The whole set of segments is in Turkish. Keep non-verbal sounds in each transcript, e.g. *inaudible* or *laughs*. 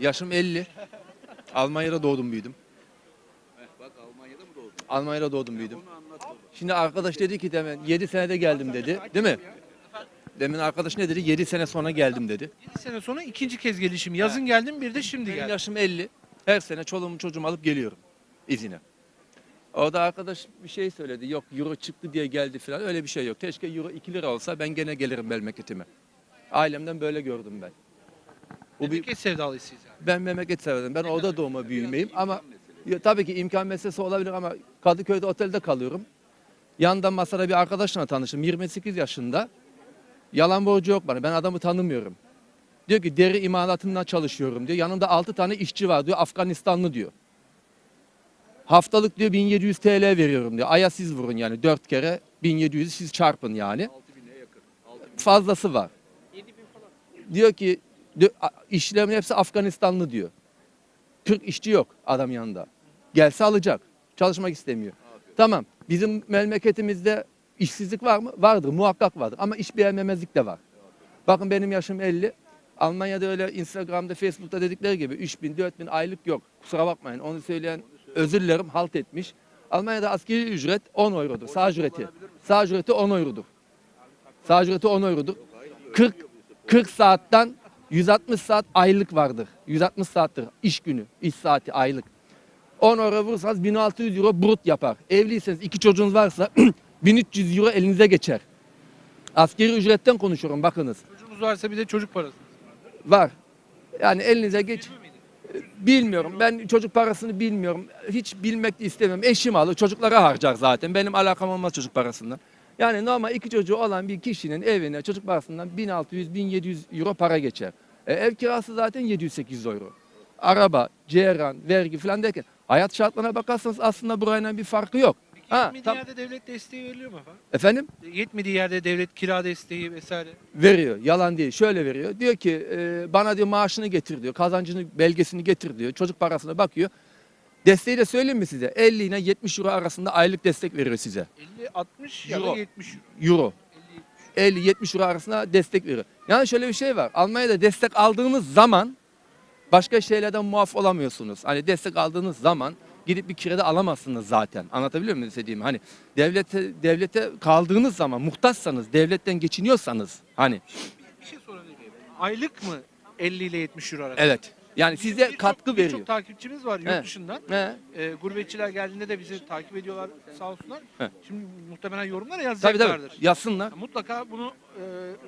Yaşım 50. Almanya'da doğdum büyüdüm. Bak Almanya'da mı doğdun? Almanya'da doğdum büyüdüm. Onu anlat baba. Şimdi arkadaş dedi ki demin 7 senede geldim dedi. Değil mi? Demin arkadaş ne dedi? 7 sene sonra geldim dedi. 7 sene sonra ikinci kez gelişim. Yazın geldim bir de şimdi Benim geldim. yaşım 50. Her sene çoluğumu çocuğumu alıp geliyorum izine. Orada arkadaş bir şey söyledi. Yok euro çıktı diye geldi falan. Öyle bir şey yok. Keşke euro 2 lira olsa ben gene gelirim memleketime. Ailemden böyle gördüm ben. Bu bir, Memleket sevdalısıyız. Ben memleket severim. Ben orada doğma büyümeyim ama ya, tabii ki imkan meselesi olabilir ama Kadıköy'de otelde kalıyorum. Yandan masada bir arkadaşla tanıştım. 28 yaşında. Yalan borcu yok bana. Ben adamı tanımıyorum. Diyor ki deri imalatından çalışıyorum diyor. Yanında 6 tane işçi var diyor. Afganistanlı diyor. Haftalık diyor 1700 TL veriyorum diyor. Aya siz vurun yani 4 kere 1700 siz çarpın yani. 6000'e yakın. 6000. Fazlası var. Diyor ki diyor, a- işçilerin hepsi Afganistanlı diyor. Türk işçi yok adam yanında. Gelse alacak. Çalışmak istemiyor. Tamam. Bizim memleketimizde işsizlik var mı? Vardır. Muhakkak vardır. Ama iş beğenmemezlik de var. Bakın benim yaşım 50. Almanya'da öyle Instagram'da, Facebook'ta dedikleri gibi 3000, 4000 aylık yok. Kusura bakmayın. Onu söyleyen özür dilerim halt etmiş. Almanya'da askeri ücret 10 eurodur. Sağ ücreti. Sağ ücreti 10 eurodur. Sağ ücreti 10 eurodur. 40 40 saatten 160 saat aylık vardır. 160 saattir iş günü, iş saati aylık. 10 euro vursanız 1600 euro brut yapar. Evliyseniz iki çocuğunuz varsa *clears throat* 1300 euro elinize geçer. Askeri ücretten konuşuyorum bakınız. Çocuğunuz varsa bir de çocuk parası. Var. Yani elinize geç. Bilmiyorum. Ben çocuk parasını bilmiyorum. Hiç bilmek de istemiyorum. Eşim alır. Çocuklara harcar zaten. Benim alakam olmaz çocuk parasından. Yani normal iki çocuğu olan bir kişinin evine çocuk parasından 1600-1700 euro para geçer. E, ev kirası zaten 700-800 euro. Araba, ceyran, vergi falan derken hayat şartlarına bakarsanız aslında burayla bir farkı yok. Ha, Yetmediği tam- yerde devlet desteği veriliyor mu efendim? efendim? Yetmediği yerde devlet kira desteği vesaire. Veriyor. Yalan değil. Şöyle veriyor. Diyor ki e, bana diyor maaşını getir diyor. Kazancını, belgesini getir diyor. Çocuk parasına bakıyor. Desteği de söyleyeyim mi size? 50 ile 70 euro arasında aylık destek veriyor size. 50, 60 ya Euro. da 70 euro. Euro. 50-70 euro arasında destek veriyor. Yani şöyle bir şey var. Almanya'da destek aldığınız zaman başka şeylerden muaf olamıyorsunuz. Hani destek aldığınız zaman gidip bir kirada alamazsınız zaten. Anlatabiliyor muyum istediğimi? Hani devlete devlete kaldığınız zaman muhtaçsanız, devletten geçiniyorsanız hani Bir şey sorabilir miyim? Aylık mı 50 ile 70 euro arası? evet. Yani size Birçok- katkı veriyor. Birçok takipçimiz var yurt He. dışından. He. E, gurbetçiler geldiğinde de bizi takip ediyorlar sağ olsunlar. He. Şimdi muhtemelen yorumlara Tabii yazacaklardır. tabii. Yazsınlar. Mutlaka bunu e,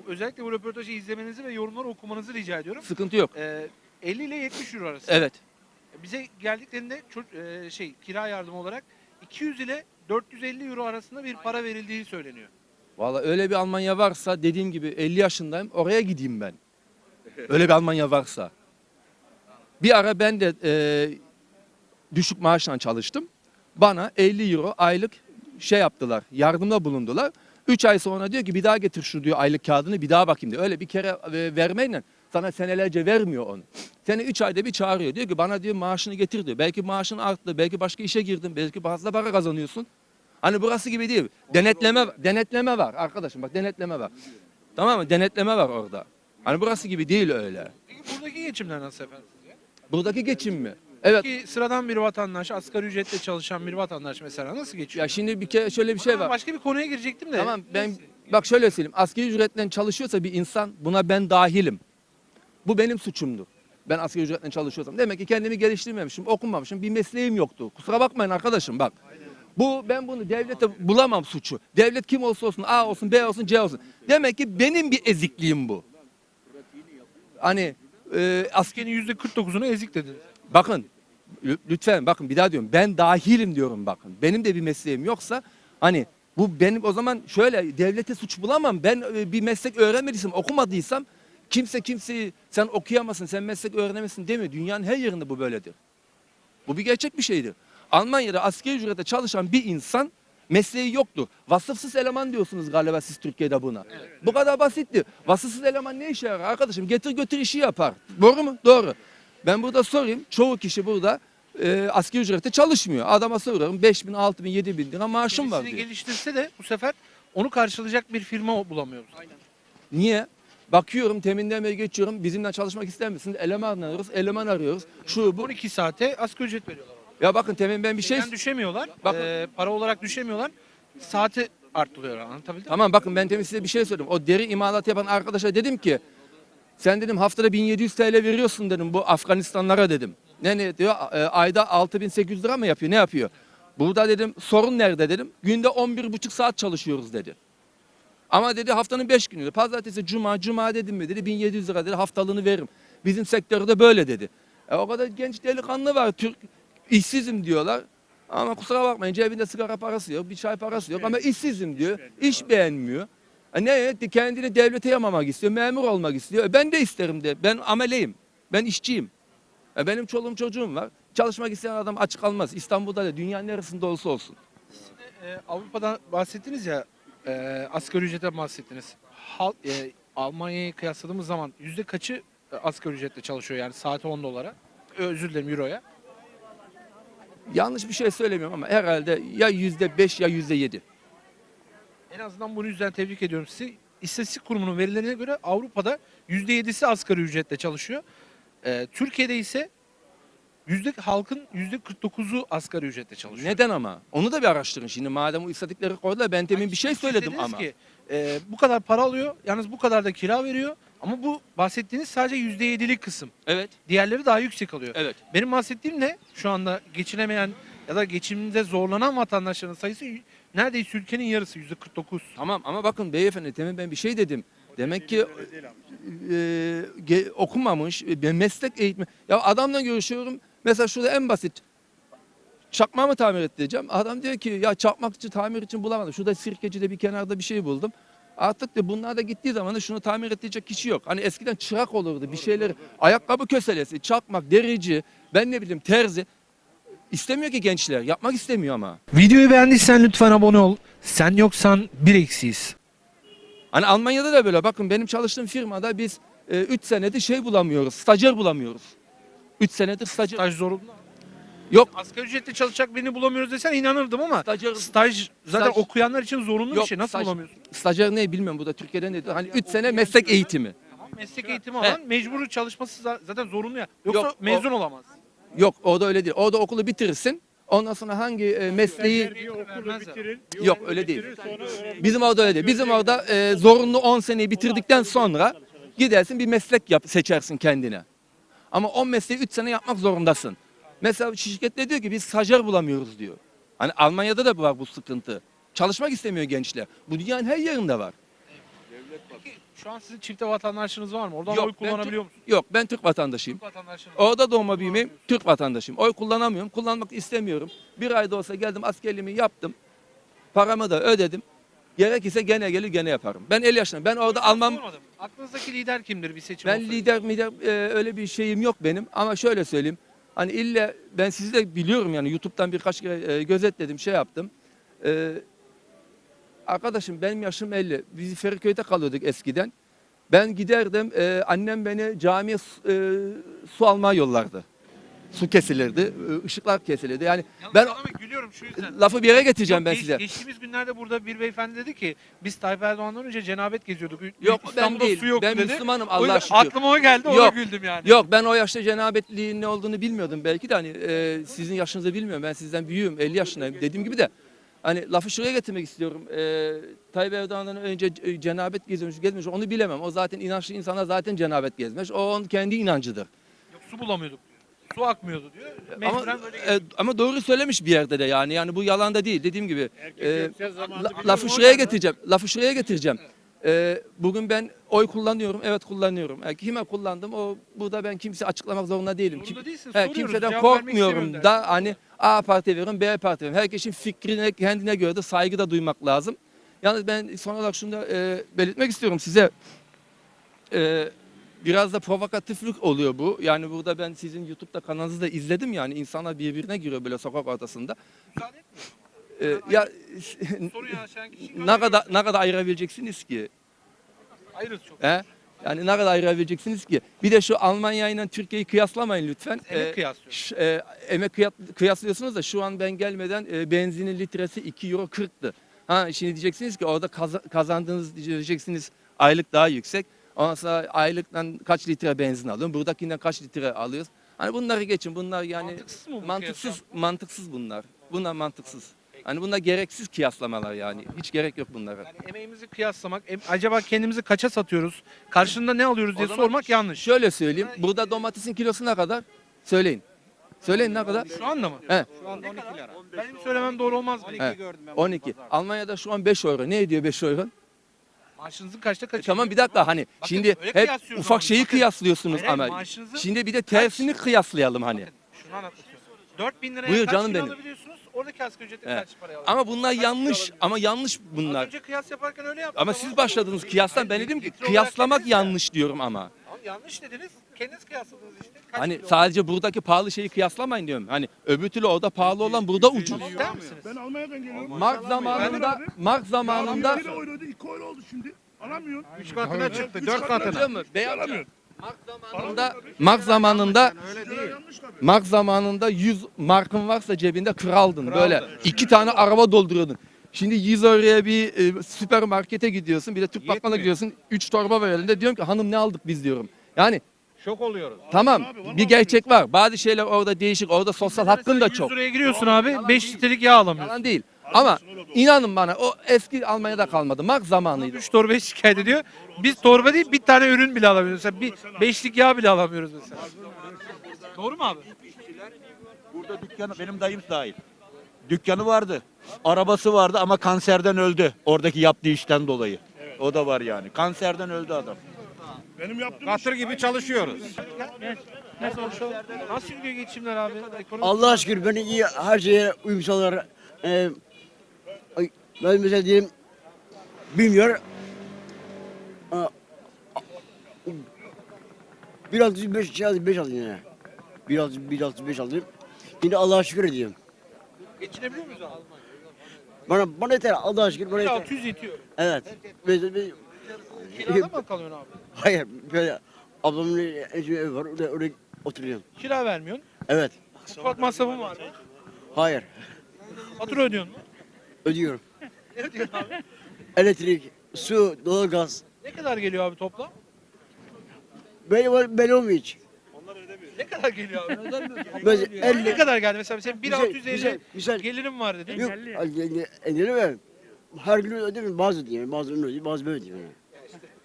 özellikle bu röportajı izlemenizi ve yorumları okumanızı rica ediyorum. Sıkıntı yok. E, 50 ile 70 euro arası. Evet. Bize geldiklerinde ço- e, şey kira yardımı olarak 200 ile 450 euro arasında bir para verildiği söyleniyor. Vallahi öyle bir Almanya varsa dediğim gibi 50 yaşındayım oraya gideyim ben. Öyle bir Almanya varsa. Bir ara ben de e, düşük maaşla çalıştım. Bana 50 euro aylık şey yaptılar, yardımda bulundular. 3 ay sonra diyor ki bir daha getir şu diyor aylık kağıdını bir daha bakayım diyor. Öyle bir kere e, vermeyle sana senelerce vermiyor onu. Seni 3 ayda bir çağırıyor. Diyor ki bana diyor maaşını getir diyor. Belki maaşın arttı, belki başka işe girdin, belki fazla para kazanıyorsun. Hani burası gibi değil. Denetleme denetleme var arkadaşım bak denetleme var. Tamam mı? Denetleme var orada. Hani burası gibi değil öyle. Peki buradaki geçimler nasıl efendim? Buradaki geçim mi? Evet. Peki sıradan bir vatandaş, asgari ücretle çalışan bir vatandaş mesela nasıl geçiyor? Ya şimdi bir kere şöyle bir şey var. Başka bir konuya girecektim de. Tamam ben Neyse. bak şöyle söyleyeyim. Asgari ücretle çalışıyorsa bir insan buna ben dahilim. Bu benim suçumdur. Ben asgari ücretle çalışıyorsam. Demek ki kendimi geliştirmemişim, okumamışım. Bir mesleğim yoktu. Kusura bakmayın arkadaşım bak. Bu ben bunu devlete bulamam suçu. Devlet kim olsa olsun A olsun B olsun C olsun. Demek ki benim bir ezikliğim bu. Hani e, asker Türkiye'nin %49'unu ezik dediniz. bakın lü- lütfen bakın bir daha diyorum. Ben dahilim diyorum bakın. Benim de bir mesleğim yoksa hani bu benim o zaman şöyle devlete suç bulamam. Ben e, bir meslek öğrenmediysem, okumadıysam kimse kimseyi sen okuyamazsın, sen meslek öğrenemezsin demiyor. Dünyanın her yerinde bu böyledir. Bu bir gerçek bir şeydir. Almanya'da asgari ücrete çalışan bir insan mesleği yoktur. Vasıfsız eleman diyorsunuz galiba siz Türkiye'de buna. Bu kadar basitti. Vasıfsız eleman ne işe yarar arkadaşım? Getir götür işi yapar. Doğru mu? Doğru. Ben burada sorayım. Çoğu kişi burada e, asgari ücrete çalışmıyor. Adama soruyorum 5 bin, 6 bin, 7 bin lira maaşım var diyor. geliştirse de bu sefer onu karşılayacak bir firma bulamıyoruz. Niye? Bakıyorum teminden beri geçiyorum. Bizimle çalışmak ister misiniz? Eleman arıyoruz. Eleman arıyoruz. Şu bu. 12 saate asgari ücret veriyorlar. Ya bakın temin ben bir şey Şeyden düşemiyorlar. Bakın. Ee, para olarak düşemiyorlar. Saati arttırıyorlar. Anlatabildim mi? Tamam bakın ben demin size bir şey söyledim. O deri imalatı yapan arkadaşa dedim ki sen dedim haftada 1700 TL veriyorsun dedim bu Afganistanlara dedim. Ne ne diyor? E, ayda 6800 lira mı yapıyor? Ne yapıyor? Burada dedim sorun nerede dedim. Günde 11,5 saat çalışıyoruz dedi. Ama dedi haftanın 5 günü. dedi. Pazartesi, cuma, cuma dedim mi dedi 1700 lira dedi haftalığını veririm. Bizim sektörde böyle dedi. E, o kadar genç delikanlı var. Türk işsizim diyorlar. Ama kusura bakmayın cebinde sigara parası yok, bir çay parası yok ama işsizim diyor. İş beğenmiyor. E ne? Kendini devlete yamamak istiyor, memur olmak istiyor. E ben de isterim de. Ben ameleyim. Ben işçiyim. E benim çoluğum çocuğum var. Çalışmak isteyen adam aç kalmaz. İstanbul'da da dünyanın neresinde olsa olsun. Ee, Avrupa'dan bahsettiniz ya e, asgari ücretten bahsettiniz. Hal, e, Almanya'yı kıyasladığımız zaman yüzde kaçı e, asgari ücretle çalışıyor yani saati 10 dolara? Ö, Özür dilerim euroya. Yanlış bir şey söylemiyorum ama herhalde ya yüzde beş ya yüzde yedi. En azından bunu yüzden tebrik ediyorum sizi. İstatistik Kurumu'nun verilerine göre Avrupa'da %7'si asgari ücretle çalışıyor. Ee, Türkiye'de ise yüzde halkın %49'u asgari ücretle çalışıyor. Neden ama? Onu da bir araştırın şimdi. Madem o istatikleri koydular ben demin bir şey Siz söyledim dediniz ama. Ki, e, bu kadar para alıyor, yalnız bu kadar da kira veriyor. Ama bu bahsettiğiniz sadece %7'lik kısım. Evet, Diğerleri daha yüksek alıyor. evet. Benim bahsettiğim ne? Şu anda geçinemeyen ya da geçiminde zorlanan vatandaşların sayısı neredeyse ülkenin yarısı %49. Tamam ama bakın beyefendi demin ben bir şey dedim. Demek ki e, ge- okumamış, e, meslek eğitimi. Ya adamla görüşüyorum. Mesela şurada en basit çakma mı tamir et diyeceğim. Adam diyor ki ya çakmakçı tamir için bulamadım. Şurada sirkecide bir kenarda bir şey buldum. Artık da bunlar da gittiği zaman da şunu tamir edecek kişi yok. Hani eskiden çırak olurdu bir şeyler. Ayakkabı köselesi, çakmak, derici, ben ne bileyim terzi. İstemiyor ki gençler. Yapmak istemiyor ama. Videoyu beğendiysen lütfen abone ol. Sen yoksan bir eksiyiz. Hani Almanya'da da böyle. Bakın benim çalıştığım firmada biz 3 senedir şey bulamıyoruz. Stajyer bulamıyoruz. 3 senedir stajyer. Staj zorunlu. Yok. Asgari ücretli çalışacak birini bulamıyoruz desen inanırdım ama Stajyer, staj zaten Staj- okuyanlar için zorunlu bir Yok, şey. Nasıl staj- bulamıyorsun? stajyer ne bilmiyorum burada Türkiye'de ne? Hani 3 sene meslek eğitimi. Tamam, meslek eğitimi alan mecburi çalışması za- zaten zorunlu ya. Yoksa Yok, o- mezun olamaz. Yok o da öyle değil. O da okulu bitirirsin. Ondan sonra hangi e, mesleği Bir bitirir. bir Yok, öyle değil. bizim orada öyle değil. Bizim orada e, zorunlu 10 seneyi bitirdikten sonra gidersin bir meslek yap, seçersin kendine. Ama 10 mesleği 3 sene yapmak zorundasın. Mesela şirketler diyor ki biz stajyer bulamıyoruz diyor. Hani Almanya'da da var bu sıkıntı. Çalışmak istemiyor gençler. Bu dünyanın her yerinde var. Peki şu an sizin çifte vatandaşlığınız var mı? Oradan oy ben kullanabiliyor musunuz? Yok ben Türk vatandaşıyım. Türk. Orada doğma büyümeyim, Türk vatandaşıyım. Oy kullanamıyorum, kullanmak istemiyorum. Bir ayda olsa geldim askerliğimi yaptım. Paramı da ödedim. Gerekirse gene gelir gene yaparım. Ben 50 yaşındayım. Ben orada Alman, Sormadım. Aklınızdaki lider kimdir bir seçim ben olsaydı? lider mider e, öyle bir şeyim yok benim. Ama şöyle söyleyeyim. Hani ille ben sizi de biliyorum yani YouTube'dan birkaç kere e, gözetledim, şey yaptım. E, arkadaşım benim yaşım 50. Biz Feriköy'de kalıyorduk eskiden. Ben giderdim, e, annem beni camiye su- e, su almaya yollardı. Su kesilirdi, e, ışıklar kesilirdi. Yani Yalnız ben sana gülüyorum şu yüzden. lafı bir yere getireceğim Yok, ben geç- size. Geçtiğimiz günlerde burada bir beyefendi dedi ki biz Tayyip Erdoğan'dan önce cenabet geziyorduk. Ü- Yok ben İstanbul'da değil. su yok Ben dedi. Müslümanım O yüzden Allah'a şükür. Aklıma o geldi ona Yok. güldüm yani. Yok ben o yaşta cenabetliğin ne olduğunu bilmiyordum belki de hani e, sizin yaşınızı bilmiyorum. Ben sizden büyüğüm 50 yaşındayım dediğim gibi de hani lafı şuraya getirmek istiyorum. E, Tayyip Erdoğan'dan önce cenabet gezmiş gezmiş onu bilemem. O zaten inançlı insana zaten cenabet gezmiş. O onun kendi inancıdır. Yok, su bulamıyorduk. Su akmıyordu diyor. Ama, böyle e, ama doğru söylemiş bir yerde de yani. Yani bu yalan da değil dediğim gibi. E, La- biliyor lafı mu şuraya hocam? getireceğim. Lafı şuraya getireceğim. Ee, bugün ben oy kullanıyorum. Evet kullanıyorum. Yani kime kullandım? O burada ben kimse açıklamak zorunda değilim. Zorunda değilsin, soruyoruz. kimseden Cevap vermek korkmuyorum istemiyorum da hani A parti veriyorum, B parti veriyorum. Herkesin fikrine kendine göre de saygı da duymak lazım. Yalnız ben son olarak şunu da e, belirtmek istiyorum size. E, biraz da provokatiflik oluyor bu. Yani burada ben sizin YouTube'da kanalınızı da izledim yani insanlar birbirine giriyor böyle sokak ortasında. Müsaade etmiyor. E, ya *laughs* ne kadar ne kadar ayırabileceksiniz ki? Ayırız çok. He? Yani ne kadar ayırabileceksiniz ki? Bir de şu Almanya ile Türkiye'yi kıyaslamayın lütfen. Emek Ee, kıyaslıyoruz. e, emek kıyas- kıyaslıyorsunuz da şu an ben gelmeden e, benzinin litresi 2 euro 40'tı. Ha şimdi diyeceksiniz ki orada kaza- kazandığınız diyeceksiniz aylık daha yüksek. Ondan sonra aylıktan kaç litre benzin alıyorsun. Buradakinden kaç litre alıyoruz. Hani bunları geçin. Bunlar yani Mantıksız mı bu mantıksız mantıksız bunlar. Bunlar mantıksız. Hani bunlar gereksiz kıyaslamalar yani. Hiç gerek yok bunlara. Yani emeğimizi kıyaslamak, em- acaba kendimizi kaça satıyoruz, karşında ne alıyoruz diye zaman sormak yanlış. Şöyle söyleyeyim. Burada domatesin kilosu ne kadar? Söyleyin. Söyleyin ne kadar? Şu anda mı? He. Şu anda 12 lira. Benim söylemem doğru olmaz mı? 12 He. gördüm ben. 12. Almanya'da şu an 5 euro. Ne ediyor 5 euro? Maaşınızın kaçta kaçı? E tamam bir dakika hani Bakın, şimdi hep ufak şeyi bakın. kıyaslıyorsunuz Hayır, ama. maaşınızı Şimdi bir de tersini kıyaslayalım hani. Bakın, şunu anlatıyorum. 4000 liraya Buyur kaç canım benim. alabiliyorsunuz? Oradaki asgari ücretle Evet. kaç paraya alabiliyorsunuz? Ama bunlar Kaç yanlış ama yanlış Az bunlar. önce kıyas yaparken öyle yaptınız Ama siz başladınız kıyastan ben dedim ki kıyaslamak yanlış diyorum ama. Yanlış dediniz. Kendiniz kıyasladınız işte. Kaç Hani kilo? sadece buradaki pahalı şeyi kıyaslamayın diyorum. Hani öbür türlü orada pahalı olan burada ucuz. Tamam der misiniz? Ben Almanya'dan geliyorum. Mark zamanında Mark zamanında 1 euroydu 2 euro oldu şimdi. Alamıyorsun. 3 katına çıktı, Üç 4 katına katına. Biliyor musun? Beyaz Alamıyorsun. Mark zamanında Mark zamanında Öyle Lira değil. yanlış tabii. Mark zamanında 100 markın varsa cebinde kraldın. Böyle iki tane araba dolduruyordun. Şimdi 100 euroya bir e, süpermarkete gidiyorsun. Bir de Türk Yetmiyor. gidiyorsun. 3 torba var elinde. Diyorum ki hanım ne aldık biz diyorum. Yani Şok oluyoruz. tamam bir gerçek var. Bazı şeyler orada değişik. Orada sosyal hakkın da 100 çok. liraya giriyorsun abi 5 litrelik yağ alamıyorsun. Yalan değil. Ama inanın bana o eski Almanya'da kalmadı. Mark zamanıydı. 3 torba şikayet ediyor. Biz torba değil bir tane ürün bile alamıyoruz. Mesela bir beşlik yağ bile alamıyoruz mesela. Doğru mu abi? Burada dükkanı benim dayım dahil. Dükkanı vardı. Arabası vardı ama kanserden öldü. Oradaki yaptığı işten dolayı. O da var yani. Kanserden öldü adam. Benim yaptığım Katır gibi çalışıyoruz. Nasıl gidiyor geçimler abi? Ekonomi Allah aşkına beni iyi her şeye uyum sağlar. Ee, ay, ben mesela diyeyim bilmiyor. Aa, Bir altı beş şey aldım, beş aldım yine. Bir altı, bir altı beş aldım. Yine Allah'a şükür ediyorum. Geçinebiliyor muyuz abi? Bana bana yeter Allah'a şükür bana yeter. 600 yetiyor. Evet. Ve- ve- Kirada mı kalıyorsun abi? hayır böyle ablamın eşi evi var orada, orada oturuyorum. Kira vermiyorsun. Evet. Mutfak masrafın var mı? Hayır. Fatura ödüyorsun mu? Ödüyorum. *laughs* Ne ödüyorsun abi? Elektrik, su, doğalgaz. Ne kadar geliyor abi toplam? Var, ben olmuyor hiç. Ne kadar geliyor abi? Böyle ne 50 kadar geldi? Mesela senin Güzel, 1650 güzel, güzel. gelirim var dedin. Yok, engelli mi? Her gün ödemiyorum. Bazı ödeyeyim, bazı ödeyeyim, bazı böyle ödeyeyim.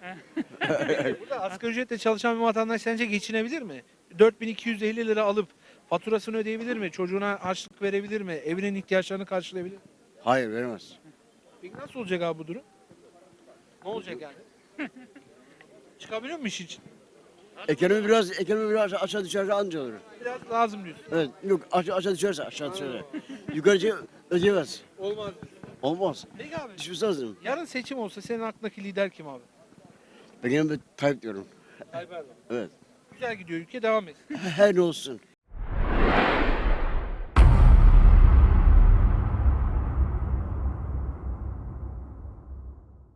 *laughs* Burada asgari ücretle çalışan bir vatandaş sence geçinebilir mi? 4250 lira alıp faturasını ödeyebilir mi? Çocuğuna harçlık verebilir mi? Evinin ihtiyaçlarını karşılayabilir mi? Hayır, veremez. Peki nasıl olacak abi bu durum? Ne olacak yani? *laughs* Çıkabiliyor mu iş için? Ekonomi biraz, ekonomi biraz aşağı düşerse anca olur. Biraz lazım diyorsun. Evet, yok aşağı, aşağı düşerse aşağı düşerse. *laughs* Yukarıcı ödeyemez. Olmaz. Olmaz. Peki abi Düşmesi lazım. yarın seçim olsa senin aklındaki lider kim abi? Ben yine bir Tayyip diyorum. Tayyip Erdoğan. Evet. Güzel gidiyor ülke devam etsin. Her ne olsun.